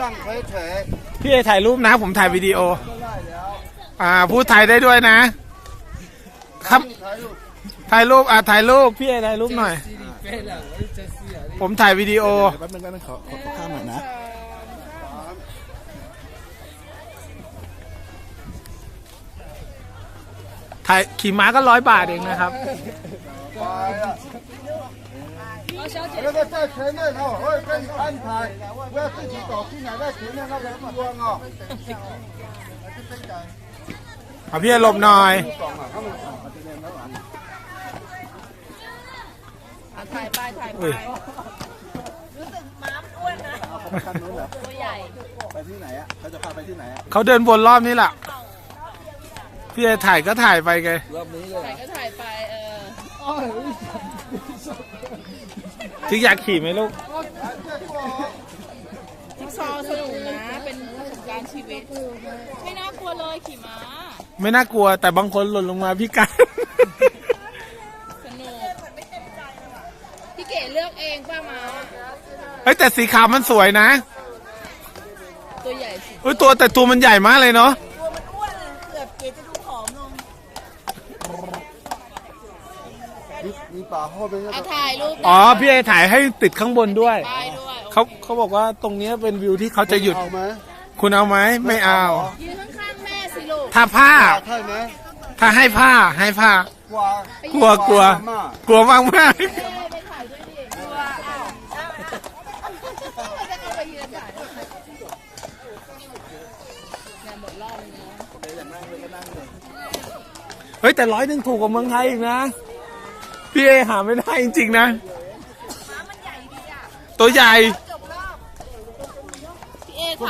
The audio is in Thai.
นั่งเฉยพี่ไอถ่ายรูปนะ ผมถ่ายวิดีโอ ๆก็ได้แล้วอ่าพูดไทยได้ด้วยนะ ครับถ่ายรูปอ่าถ่ายรูปพี่ไอถ่ายรูปหน่อย ผมถ่ายวิดีโอข้ามหน่อยนะถ่ายขี่ม้าก็ร้อยบาทเองนะครับ 来了。那个在前面哦，我会跟你安排，不要自己走进来，在前面那个地方哦。 เอาพี่เอหลบหน่อย อ่ะถ่ายไปถ่ายไป อุ้ย รู้สึกม้ามอ้วนนะ เขาไปทางนู้นเหรอ ตัวใหญ่ ไปที่ไหนอ่ะเขาจะพาไปที่ไหนอ่ะ เขาเดินวนรอบนี้แหละพี่เอถ่ายก็ถ่ายไปไง รอบนี้เลย ถ่ายก็ถ่ายไปเออ ถึงอยากขี่ไหมลูกจิ๊กซอว์สนุกนะ เป็นประสบการณ์ชีวิต ไม่น่ากลัวเลยขี่ม้า ไม่น่ากลัวแต่บางคนหล่นลงมาพี่การสนุกพี่เก๋เลือกเองป้าม้าเฮ้ยแต่สีขาวมันสวยนะตัวใหญ่สิเฮ้ยตัวแต่ตัวมันใหญ่มากเลยเนาะ ตัวมันอ้วนเลยเกือบเก๋จะดูผอมลง ถ่ายรูปอ๋อพี่ไอถ่ายให้ติดข้างบนด้วยเขาเขาบอกว่าตรงนี้เป็นวิวที่เขาจะหยุดเอาไหมคุณเอาไหมไม่เอา ยืนข้างแม่สิลูกถ้าผ้าถ้าให้ผ้าให้ผ้า กลัวกลัวกลัว มากวมากมากเอ้ยไปถ่ายด้วยดิกลัวอะเฮ้ยแต่ร้อยหนึ่งถูกกว่าเมืองไทยอีกนะ พี่เอหาไม่ได้จริงๆนะ ตัวใหญ่